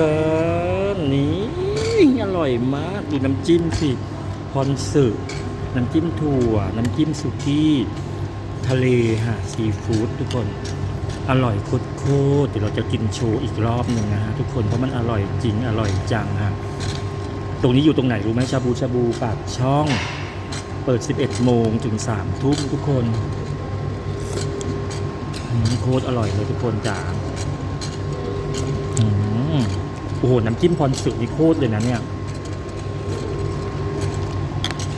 คนนี่อร่อยมากดูน้ำจิ้มสิพอนสึน้ำจิ้มถั่ว น้ำจิ้มสุกี้ทะเลฮะซีฟู้ดทุกคนอร่อยโคตรๆเดี๋ยวเราจะกินโชว์อีกรอบหนึ่งนะฮะทุกคนเพราะมันอร่อยจริงอร่อยจังฮะตรงนี้อยู่ตรงไหนรู้ไหมชาบูชาบูปากช่อง เปิด 11 โมงถึง 3 ทุ่มทุกคนอืมโคตรอร่อยเลยทุกคนจ๋า โอ้โห น้ำจิ้มพรสึกนี่โคตรเลยนะเนี่ย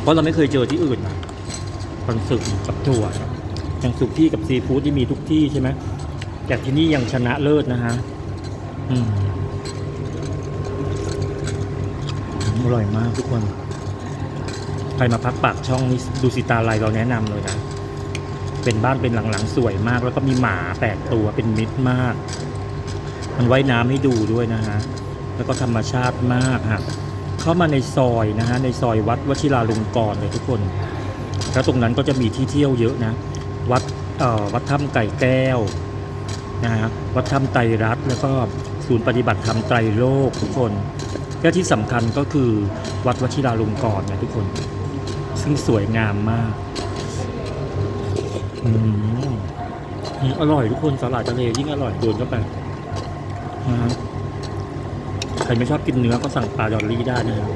เพราะเราไม่เคยเจอที่อื่นนะพรสึกกับถั่วอย่างสุกี้กับซีฟู้ดที่มีทุกที่ใช่ไหมแต่ที่นี่ยังชนะเลิศนะฮะอืมอร่อยมากทุกคน ใครมาพักปากช่องนี้ดูสิตาลายเราแนะนำเลยนะเป็นบ้านเป็นหลังๆสวยมาก แล้วก็มีหมาแปดตัวเป็นมิตรมาก มันว่ายน้ำให้ดูด้วยนะฮะ แล้วก็ธรรมชาติมากฮะเข้ามาในซอยนะฮะในซอยวัดวชิราลงกรณ์เลยทุกคน แล้วตรงนั้นก็จะมีที่เที่ยวเยอะนะ วัดเอ่อวัดถ้ำไก่แก้วนะฮะวัดถ้ำไตรรัตน์แล้วก็ศูนย์ปฏิบัติธรรมไตรโลกทุกคนและที่สำคัญก็คือวัดวชิราลงกรณ์นะทุกคน ซึ่งสวยงามมากอืมอืมอร่อยทุกคนสลัดทะเลยิ่งอร่อยโดนเข้าไปนะฮะ รไม่ชอบกินเนื้อก็สั่งปลาดอลลี่ได้นะครับ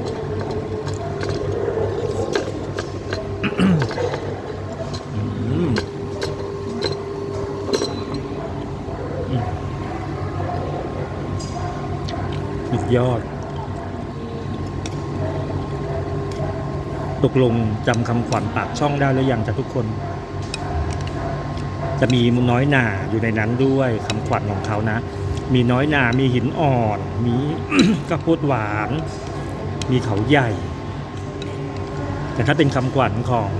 อืมอืมสุดยอด ตกลงจำคำขวัญปากช่องได้หรือยังจ้ะทุกคน จะมีน้อยหนาอยู่ในนั้นด้วยคำขวัญของเขานะ มีน้อยนา มีหินอ่อน มีกระพุดหวาน มีเขาใหญ่ แต่ถ้าเป็นคำขวัญของ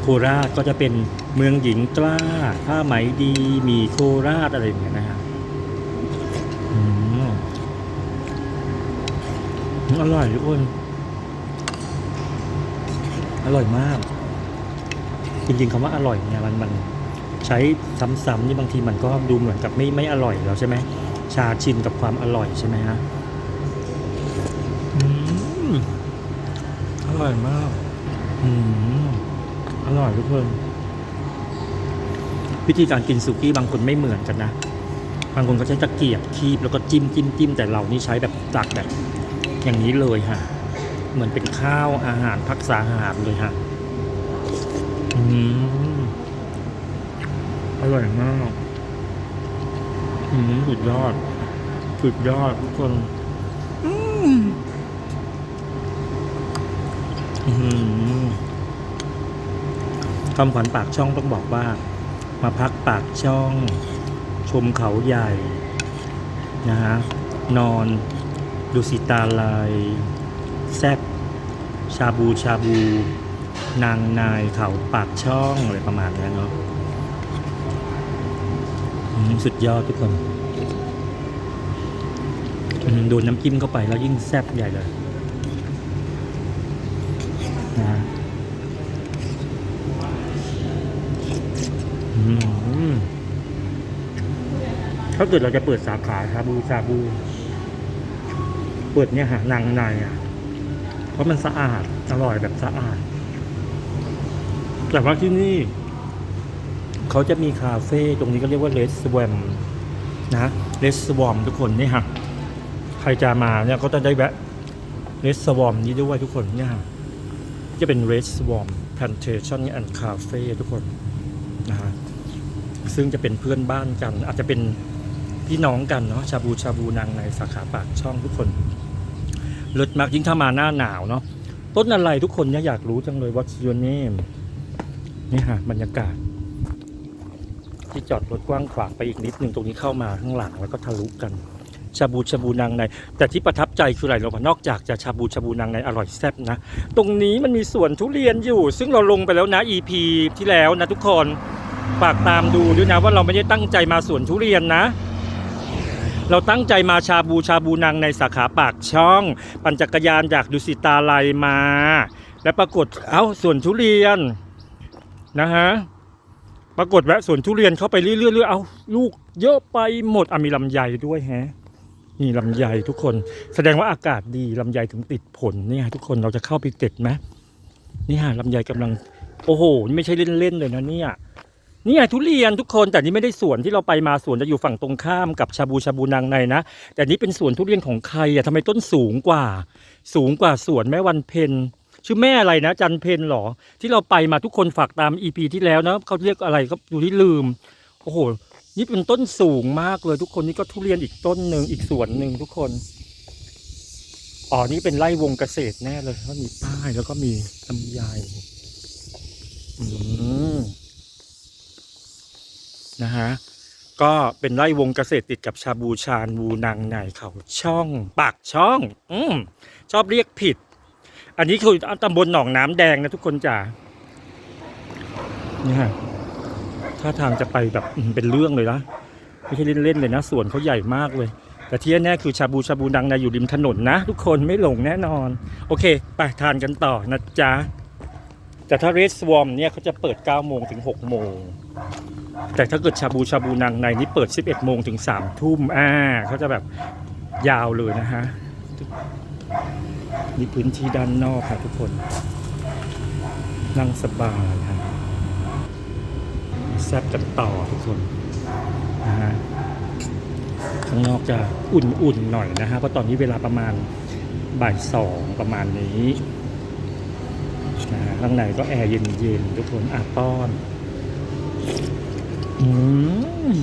โคราชก็จะเป็นเมืองหญิงกล้า ผ้าไหมดี มีโคราชอะไรอย่างเงี้ยนะฮะอืมอร่อยทุกคน อร่อยมาก จริงๆคำว่าอร่อยเนี่ยมันมัน ใช้ซ้ำๆนี่บางทีมันก็ดูเหมือนกับไม่ไม่อร่อยแล้วใช่ไหมชาชินกับความอร่อยใช่ไหมฮะอืมอร่อยมากอืมอร่อยทุกคนวิธีการกินสุกี้บางคนไม่เหมือนกันนะ บางคนก็ใช้ตะเกียบคีบแล้วก็จิ้มจิ้มจิ้มแต่เรานี่ใช้แบบตักแบบ อย่างนี้เลยฮะ เหมือนเป็นข้าวอาหารพักษาอาหารเลยฮะ อืม อร่อยมากอืมสุดยอด สุดยอดทุกคน อืมคำขวัญปากช่องต้องบอกว่า มาพักปากช่อง ชมเขาใหญ่ นะฮะ นอนดูสิตาลายแซบชาบูชาบู นางนายเขาปากช่องอะไรประมาณนี้เนาะ สุดยอดทุกคนโดนน้ำจิ้มเข้าไปแล้วยิ่งแซ่บใหญ่เลยนะอืมถ้าเกิดเราจะเปิดสาขาชาบูชาบู เปิดเนี่ยฮะนางในอะ เพราะมันสะอาด อร่อยแบบสะอาด แต่ว่าที่นี่ เขาจะมีคาเฟ่ตรงนี้ก็เรียกว่าเลสแวมนะเลสวอมทุกคนนี่ฮะใครจะมาเนี่ยก็จะได้แวะเลสวอมนี้ด้วยทุกคนเนี่ยฮะจะเป็น Red Swarm Plantation and Cafe ทุกคนนะฮะซึ่งจะเป็นเพื่อนบ้านกัน อาจจะเป็นพี่น้องกันเนาะชาบูชาบูนางในสาขาปากช่องทุกคนเลิศมากยิ่งถ้ามาหน้าหนาวเนาะต้นอะไรทุกคนเนี่ยอยากรู้จังเลย what's your name นี่ฮะบรรยากาศ ที่จอดรถกว้างขวางไปอีกนิดนึงตรงนี้เข้ามาข้างหลังแล้วก็ทะลุกัน ชาบูชาบูนางใน แต่ที่ประทับใจคืออะไรเรานอกจากจะชาบูชาบูนางในอร่อยแซ่บนะ ตรงนี้มันมีสวนทุเรียนอยู่ ซึ่งเราลงไปแล้วนะ EP ที่แล้วนะทุกคนฝากตามดูด้วยนะว่าเราไม่ได้ตั้งใจมาสวนทุเรียนนะ เราตั้งใจมาชาบูชาบูนางในสาขาปากช่อง ปั่นจักรยานจากดุสิตาลัยมา และปรากฏเอ้าสวนทุเรียนนะฮะ ปรากฏแวะสวนทุเรียนเข้าไปเรื่อยๆเอาลูกเยอะไปหมดอะมีลำไยด้วยแฮะนี่ลำไยทุกคน แสดงว่าอากาศดีลำไยถึงติดผลเนี่ยทุกคนเราจะเข้าไปเก็บไหมนี่ฮะลำไยกำลัง โอ้โหไม่ใช่เล่นๆเลยนะเนี่ยนี่ไงทุเรียนทุกคนแต่นี่ไม่ได้สวนที่เราไปมาสวนจะอยู่ฝั่งตรงข้ามกับชาบูชาบูนางในนะ แต่นี่เป็นสวนทุเรียนของใครอะทำไมต้นสูงกว่า สูงกว่าสวนแม่วันเพ็ญ ชื่อแม่อะไรนะ จันเพ็ญเหรอ ที่เราไปมาทุกคนฝากตามอีพีที่แล้วนะเขาเรียกอะไรก็ดูที่ลืมโอ้โหนี่เป็นต้นสูงมากเลยทุกคนนี่ก็ทุเรียนอีกต้นหนึ่งอีกสวนหนึ่งทุกคนอ๋อนี่เป็นไร่วงเกษตรแน่เลยเพราะมีป้ายแล้วก็มีลำไยอืมนะฮะก็เป็นไร่วงเกษตรติดกับชาบูชานวูนางในเขาช่อง ปากช่อง อืมชอบเรียกผิด อันนี้คือตำบลหนองน้ำแดงนะทุกคนจ๋าเนี่ยฮะถ้าทางจะไปแบบเป็นเรื่องเลยนะไม่ใช่เล่นๆเลยนะสวนเขาใหญ่มากเลย แต่ที่แน่คือชาบูชาบูดังในอยู่ริมถนนนะ ทุกคนไม่หลงแน่นอน โอเค ไปทานกันต่อนะจ๊ะแต่ถ้าเรสวอมเนี่ยเขาจะเปิด 9 โมงถึง 6 โมง แต่ถ้าเกิดชาบูชาบูนางในนี่เปิด 11 โมงถึง 3 ทุ่มอ่าเขาจะแบบยาวเลยนะฮะ นี่พื้นที่ด้านนอกค่ะทุกคน นั่งสบายค่ะแซบกันต่อทุกคนนะฮะข้างนอกจะอุ่นๆหน่อยนะฮะเพราะตอนนี้เวลาประมาณบ่ายสองประมาณนี้นะฮะข้างในก็แอร์เย็นๆทุกคนอะป้อน อืม